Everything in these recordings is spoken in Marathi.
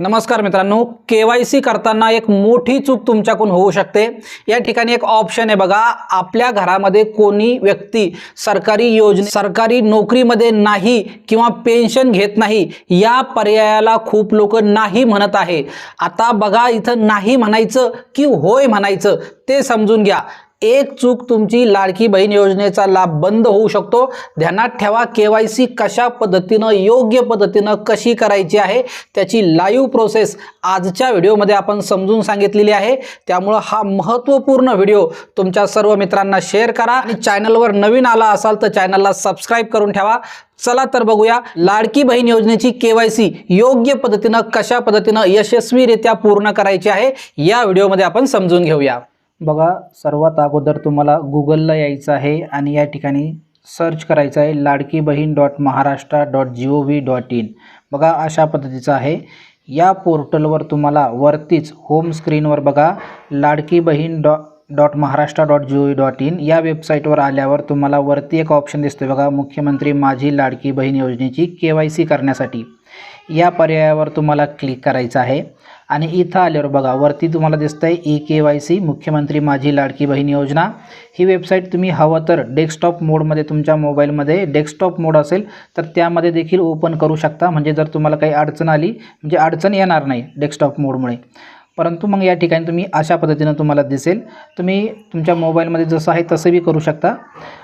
नमस्कार मित्रांनो के वाय सी करताना एक मोठी चूक तुमच्याकडून होऊ शकते. या ठिकाणी एक ऑप्शन आहे बघा आपल्या घरामध्ये कोणी व्यक्ती सरकारी योजने सरकारी नोकरीमध्ये नाही किंवा पेन्शन घेत नाही या पर्यायाला खूप लोक नाही म्हणत आहे. आता बघा इथं नाही म्हणायचं की होय म्हणायचं ते समजून घ्या. एक चूक तुमची लाडकी बहीण योजनेचा लाभ बंद होऊ शकतो. ध्यानात ठेवा के वाय सी कशा पद्धतीनं योग्य पद्धतीनं कशी करायची आहे त्याची लाईव्ह प्रोसेस आजच्या व्हिडिओमध्ये आपण समजून सांगितलेली आहे. त्यामुळं हा महत्त्वपूर्ण व्हिडिओ तुमच्या सर्व मित्रांना शेअर करा आणि चॅनलवर नवीन आला असाल तर चॅनलला सबस्क्राईब करून ठेवा. चला तर बघूया लाडकी बहीण योजनेची के वाय सी योग्य पद्धतीनं कशा पद्धतीनं यशस्वीरित्या पूर्ण करायची आहे या व्हिडिओमध्ये आपण समजून घेऊया. बघा सर्वात अगोदर तुम्हाला गुगलला यायचं आहे आणि या ठिकाणी सर्च करायचं आहे Ladki Bahin dot Maharashtra dot G O V dot in बघा अशा पद्धतीचं आहे. या पोर्टलवर तुम्हाला वरतीच होम स्क्रीनवर बघा Ladki Bahin dot dot Maharashtra dot G O V dot in या वेबसाईटवर आल्यावर तुम्हाला वरती एक ऑप्शन दिसतोय बघा मुख्यमंत्री माझी लाडकी बहीण योजनेची के वाय सी करण्यासाठी. या पर्यायावर तुम्हाला क्लिक करायचं आहे. आणि इथं आल्यावर बघा वरती तुम्हाला दिसतंय ई के वाय सी मुख्यमंत्री माझी लाडकी बहीण योजना. ही वेबसाईट तुम्ही हवं तर डेस्कटॉप मोडमध्ये तुमच्या मोबाईलमध्ये डेस्कटॉप मोड असेल तर त्यामध्ये देखील ओपन करू शकता. म्हणजे जर तुम्हाला काही अडचण आली म्हणजे अडचण येणार नाही डेस्कटॉप मोडमुळे परंतु मग या ठिकाणी तुम्ही अशा पद्धतीनं तुम्हाला दिसेल. तुम्ही तुमच्या मोबाईलमध्ये जसं आहे तसं बी करू शकता.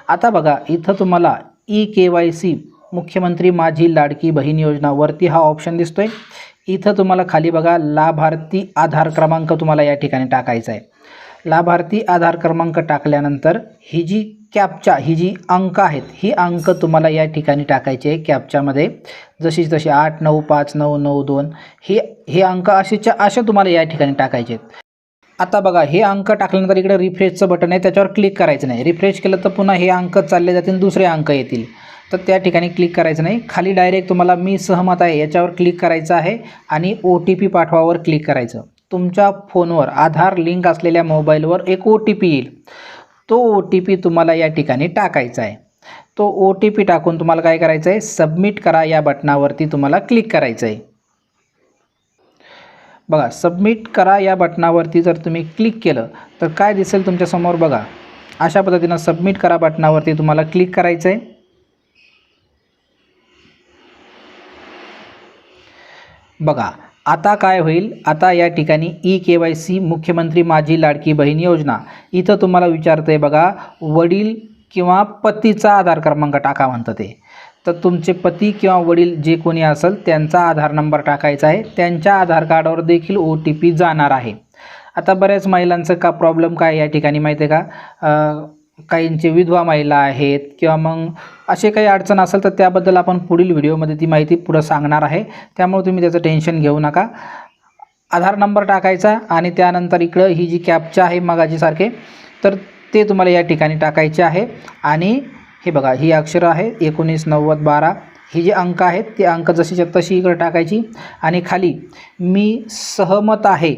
आता बघा इथं तुम्हाला ई के वाय सी मुख्यमंत्री माझी लाडकी बहीण योजना वरती हा ऑप्शन दिसतोय. इथं तुम्हाला खाली बघा लाभार्थी आधार क्रमांक तुम्हाला या ठिकाणी टाकायचा आहे. लाभार्थी आधार क्रमांक टाकल्यानंतर ही जी कॅपच्या ही जी अंक आहेत ही अंक तुम्हाला या ठिकाणी टाकायचे आहे कॅपच्यामध्ये. जशी जशी आठ नऊ पाच नऊ नऊ दोन हे हे अंक असेच्या असे तुम्हाला या ठिकाणी टाकायचे आहेत. आता बघा हे अंक टाकल्यानंतर इकडे रिफ्रेशचं बटन आहे त्याच्यावर क्लिक करायचं नाही. रिफ्रेश केलं तर पुन्हा हे अंक चालले जातील दुसरे अंक येतील. तर त्या ठिकाणी क्लिक करायचं नाही. खाली डायरेक्ट तुम्हाला मी सहमत आहे याच्यावर क्लिक करायचं आहे आणि ओ टी पी पाठवावर क्लिक करायचं. तुमच्या फोनवर आधार लिंक असलेल्या मोबाईलवर एक ओ टी पी येईल. तो ओ टी पी तुम्हाला या ठिकाणी टाकायचा आहे. तो ओ टी पी टाकून तुम्हाला काय करायचं आहे? सबमिट करा या बटनावरती तुम्हाला क्लिक करायचं आहे. बघा सबमिट करा या बटनावरती जर तुम्ही क्लिक केलं तर काय दिसेल तुमच्यासमोर बघा अशा पद्धतीनं सबमिट करा बटनावरती तुम्हाला क्लिक करायचं आहे. बघा आता काय होईल? आता या ठिकाणी ई के वाय सी मुख्यमंत्री माझी लाडकी बहीण योजना. इथं तुम्हाला विचारतं आहे बघा वडील किंवा पतीचा आधार क्रमांक टाका म्हणतं ते. तर तुमचे पती किंवा वडील जे कोणी असेल त्यांचा आधार नंबर टाकायचा आहे. त्यांच्या आधार कार्डावर देखील ओ टी पी जाणार आहे. आता बऱ्याच महिलांचं का प्रॉब्लेम काय या ठिकाणी माहिती आहे का काहींचे विधवा महिला आहेत किंवा मग असे काही अडचण असेल तर त्याबद्दल आपण पुढील व्हिडिओमध्ये ती माहिती पुढं सांगणार आहे. त्यामुळे तुम्ही त्याचं टेन्शन घेऊ नका. आधार नंबर टाकायचा आणि त्यानंतर इकडं ही जी कॅपच्या आहे मगाजीसारखे तर ते तुम्हाला या ठिकाणी टाकायचे आहे. आणि हे बघा ही अक्षरं आहे एकोणीस नव्वद बारा. ही जे अंक आहेत ते अंक जशीच्या तशी इकडे टाकायची. आणि खाली मी सहमत आहे.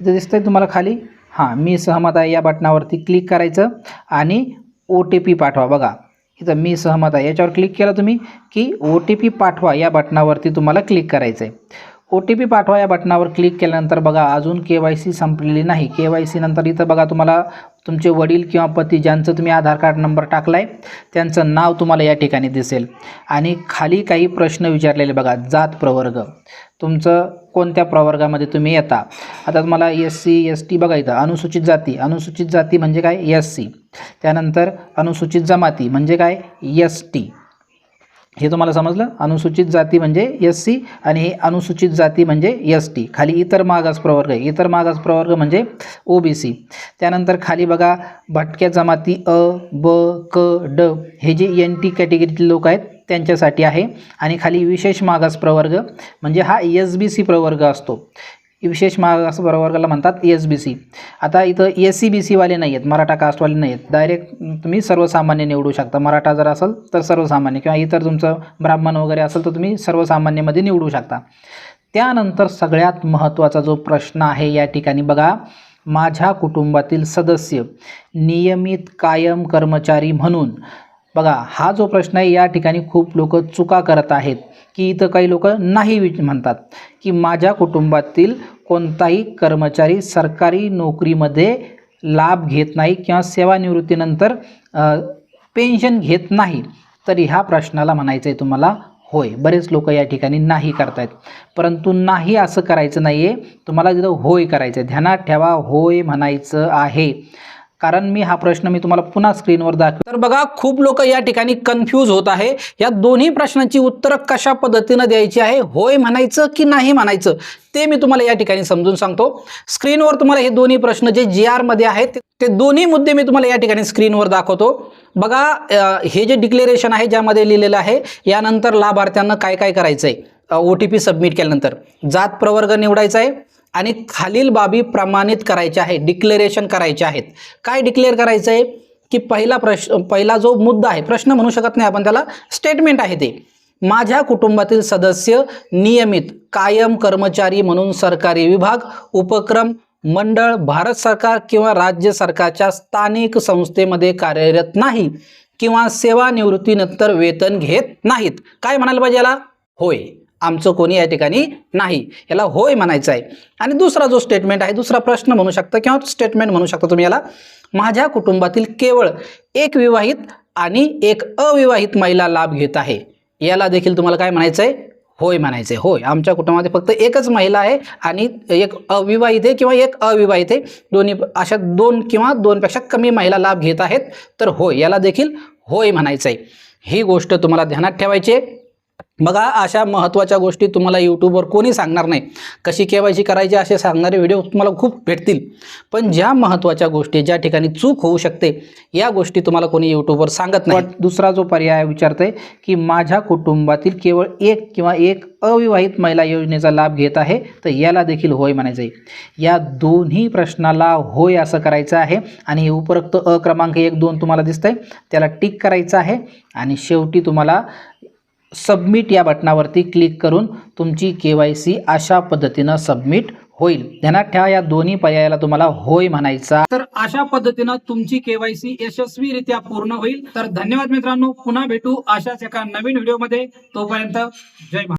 इथं आहे तुम्हाला खाली हां मी सहमत आहे या बटनावरती क्लिक करायचं आणि ओ टी पी पाठवा. बघा इथं मी सहमत आहे. याच्यावर क्लिक केलं तुम्ही की ओ टी पी पाठवा या बटनावरती तुम्हाला क्लिक करायचं आहे ओ टी पी पाठवा या बटनावर क्लिक केल्यानंतर बघा अजून के वाय सी संपलेली नाही. के वाय सी नंतर इथं बघा तुम्हाला तुमचे वडील किंवा पती ज्यांचं तुम्ही आधार कार्ड नंबर टाकला आहे त्यांचं नाव तुम्हाला या ठिकाणी दिसेल. आणि खाली काही प्रश्न विचारलेले बघा जात प्रवर्ग. तुमचं कोणत्या प्रवर्गामध्ये तुम्ही येता? आता तुम्हाला एस सी एस टी बघा इथं अनुसूचित जाती. अनुसूचित जाती म्हणजे काय? S C. त्यानंतर अनुसूचित जमाती म्हणजे काय? S T. हे तुम्हाला समजलं? अनुसूचित जाती म्हणजे एस सी आणि हे अनुसूचित जाती म्हणजे एस टी खाली इतर मागास प्रवर्ग इतर मागास प्रवर्ग म्हणजे ओ बी सी त्यानंतर खाली बघा भटक्या जमाती अ ब क ड हे जे एन टी कॅटेगरीतील लोक आहेत त्यांच्यासाठी आहे. आणि खाली विशेष मागास प्रवर्ग म्हणजे हा एस बी सी प्रवर्ग असतो. विशेष मागास प्रवर्गाला म्हणतात एस बी सी आता इथं एस सी बी सीवाले नाही आहेत मराठा कास्टवाले नाही आहेत. डायरेक्ट तुम्ही सर्वसामान्य निवडू शकता. मराठा जर असेल तर सर्वसामान्य किंवा इतर तुमचं ब्राह्मण वगैरे असेल तर तुम्ही सर्वसामान्यमध्ये निवडू शकता. त्यानंतर सगळ्यात महत्त्वाचा जो प्रश्न आहे या ठिकाणी बघा माझ्या कुटुंबातील सदस्य नियमित कायम कर्मचारी म्हणून बघा हा जो प्रश्न आहे या ठिकाणी खूप लोक चुका करत आहेत की इथं काही लोक नाही विच म्हणतात की माझ्या कुटुंबातील कोणताही कर्मचारी सरकारी नोकरीमध्ये लाभ घेत नाही किंवा सेवानिवृत्तीनंतर पेन्शन घेत नाही. तर ह्या प्रश्नाला म्हणायचं आहे तुम्हाला होय बरेच लोक या ठिकाणी नाही करतायत. परंतु नाही असं करायचं नाही आहे तुम्हाला तिथं होय करायचं आहे ध्यानात ठेवा होय म्हणायचं आहे. कारण मी हा प्रश्न मी तुम्हाला पुन्हा स्क्रीनवर दाखव तर बघा खूप लोक या ठिकाणी कन्फ्यूज होत आहे. या दोन्ही प्रश्नांची उत्तरं कशा पद्धतीनं द्यायची आहे होय म्हणायचं की नाही म्हणायचं ते मी तुम्हाला या ठिकाणी समजून सांगतो. स्क्रीनवर तुम्हाला हे दोन्ही प्रश्न जे जी आरमध्ये आहेत ते दोन्ही मुद्दे मी तुम्हाला या ठिकाणी स्क्रीनवर दाखवतो. बघा हे जे डिक्लेरेशन आहे ज्यामध्ये लिहिलेलं आहे यानंतर लाभार्थ्यांना काय काय करायचं आहे ओ टी पी सबमिट केल्यानंतर. जात प्रवर्ग निवडायचा आहे आणि खालील बाबी प्रमाणित करायच्या आहे डिक्लेरेशन करायचे आहेत. काय डिक्लेअर करायचं आहे की पहिला प्रश्न पहिला जो मुद्दा आहे प्रश्न म्हणू शकत नाही आपण त्याला स्टेटमेंट आहे ते. माझ्या कुटुंबातील सदस्य नियमित कायम कर्मचारी म्हणून सरकारी विभाग उपक्रम मंडळ भारत सरकार किंवा राज्य सरकारच्या स्थानिक संस्थेमध्ये कार्यरत नाही किंवा सेवानिवृत्तीनंतर वेतन घेत नाहीत. काय म्हणायला पाहिजे याला? होय. आमचं कोणी या ठिकाणी नाही. याला होय म्हणायचं आहे आणि दुसरा जो स्टेटमेंट आहे दुसरा प्रश्न म्हणू शकता किंवा स्टेटमेंट म्हणू शकता तुम्ही याला माझ्या कुटुंबातील केवळ एक विवाहित आणि एक अविवाहित महिला लाभ घेत आहे. याला देखील तुम्हाला काय म्हणायचं आहे होय म्हणायचं आहे होय. आमच्या कुटुंबामध्ये फक्त एकच महिला आहे आणि एक अविवाहित आहे किंवा एक अविवाहित आहे. दोन्ही अशा दोन किंवा दोनपेक्षा कमी महिला लाभ घेत आहेत. तर होय याला देखील होय म्हणायचं आहे ही गोष्ट तुम्हाला ध्यानात ठेवायची आहे. बघा अशा महत्त्वाच्या गोष्टी तुम्हाला यूट्यूबवर कोणी सांगणार नाही. कशी केवायची करायची असे सांगणारे व्हिडिओ तुम्हाला खूप भेटतील. पण ज्या महत्त्वाच्या गोष्टी ज्या ठिकाणी चूक होऊ शकते या गोष्टी तुम्हाला कोणी यूट्यूबवर सांगत नाही. दुसरा जो पर्याय विचारतोय की माझ्या कुटुंबातील केवळ एक किंवा एक अविवाहित महिला योजनेचा लाभ घेत आहे तर याला देखील होय म्हणायचं आहे या दोन्ही प्रश्नाला होय असं करायचं आहे आणि हे उपरोक्त अ क्रमांक एक दोन तुम्हाला दिसतंय त्याला टिक करायचं आहे आणि शेवटी तुम्हाला सबमिट या बटनावरती क्लिक करून तुमची के वाय सी अशा पद्धतीनं सबमिट होईल. ध्यानात ठेवा या दोन्ही पर्यायाला तुम्हाला होय म्हणायचा. तर अशा पद्धतीनं तुमची केवायसी यशस्वीरित्या पूर्ण होईल. तर धन्यवाद मित्रांनो पुन्हा भेटू अशाच एका नवीन व्हिडिओमध्ये. तोपर्यंत जय